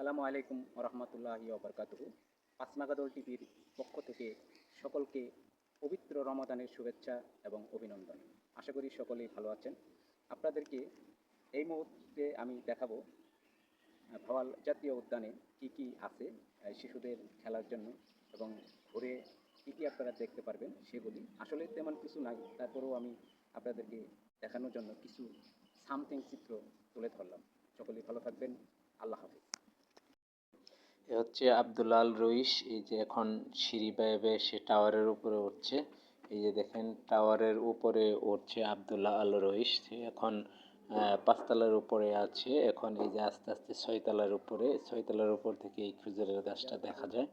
আসসালামু আলাইকুম রহমতুল্লাহি ওবরকাতুহু। পাঁচনাগাদল টিভির পক্ষ থেকে সকলকে পবিত্র রমাদানের শুভেচ্ছা এবং অভিনন্দন। আশা করি সকলেই ভালো আছেন। আপনাদেরকে এই মুহূর্তে আমি দেখাবো ভাওয়াল জাতীয় উদ্যানে কি কি আছে শিশুদের খেলার জন্য এবং ঘুরে কী কী আপনারা দেখতে পারবেন সেগুলি। আসলে তেমন কিছু নাই, তারপরেও আমি আপনাদেরকে দেখানোর জন্য কিছু সামথিং চিত্র তুলে ধরলাম। সকলেই ভালো থাকবেন। এ হচ্ছে আব্দুল্লাহ আল রইস এই যে এখন সিঁড়ি বেয়ে বেয়ে সে টাওয়ারের উপরে উঠছে। এই যে দেখেন, টাওয়ারের উপরে উঠছে আব্দুল্লাহ আল রইস সে এখন পাঁচতলার উপরে আছে। এখন এই যে আস্তে আস্তে ছয়তলার উপরে, ছয়তলার উপর থেকে এই খেজুরের গাছটা দেখা যায়।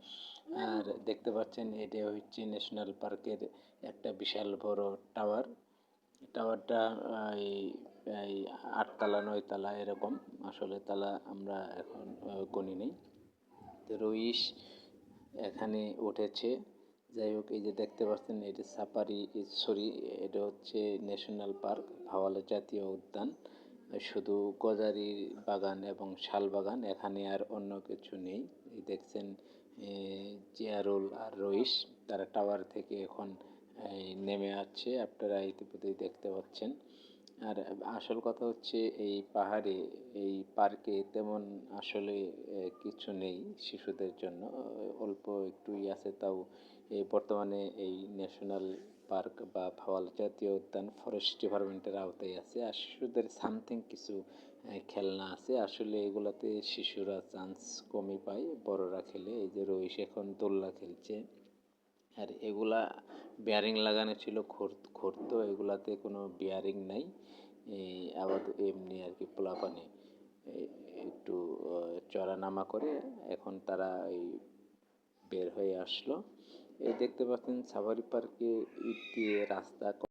আর দেখতে পাচ্ছেন, এটা হচ্ছে ন্যাশনাল পার্কের একটা বিশাল বড় টাওয়ার। টাওয়ারটা এই এই আটতলা, নয়তলা এরকম। আসলে তালা আমরা এখন গণি নেই। রইস, এখানে উঠেছে। যাই হোক, এই যে দেখতে পাচ্ছেন, এটা সাফারি সরি, এটা হচ্ছে ন্যাশনাল পার্ক, ভাওয়ালা জাতীয় উদ্যান। শুধু গজারির বাগান এবং শাল বাগান, এখানে আর অন্য কিছু নেই। দেখছেন জিয়ারুল আর রইস, তারা টাওয়ার থেকে এখন নেমে আসছে, আপনারা ইতিমধ্যেই দেখতে পাচ্ছেন। আর আসল কথা হচ্ছে এই পাহাড়ে, এই পার্কে তেমন আসলে কিছু নেই শিশুদের জন্য। অল্প একটুই আছে তাও এই বর্তমানে এই ন্যাশনাল পার্ক বা ভাওয়াল জাতীয় উদ্যান ফরেস্ট ডিপার্টমেন্টের আওতায় আছে। আর শিশুদের সামথিং কিছু খেলনা আছে। আসলে এগুলাতে শিশুরা চান্স কমই পায়। বড়রা খেলে, এই যে রইস এখন দোলনা খেলছে। আর এগুলা বেয়ারিং লাগানো ছিল ঘুরতো এগুলাতে কোনো বেয়ারিং নাই। এই আবার এমনি আর কি পোলাপানি একটু চড়ানামা চড়া নামা করে এখন তারা এই বের হয়ে আসলো। এই দেখতে পাচ্ছেন সাফারি পার্কে ইট দিয়ে রাস্তা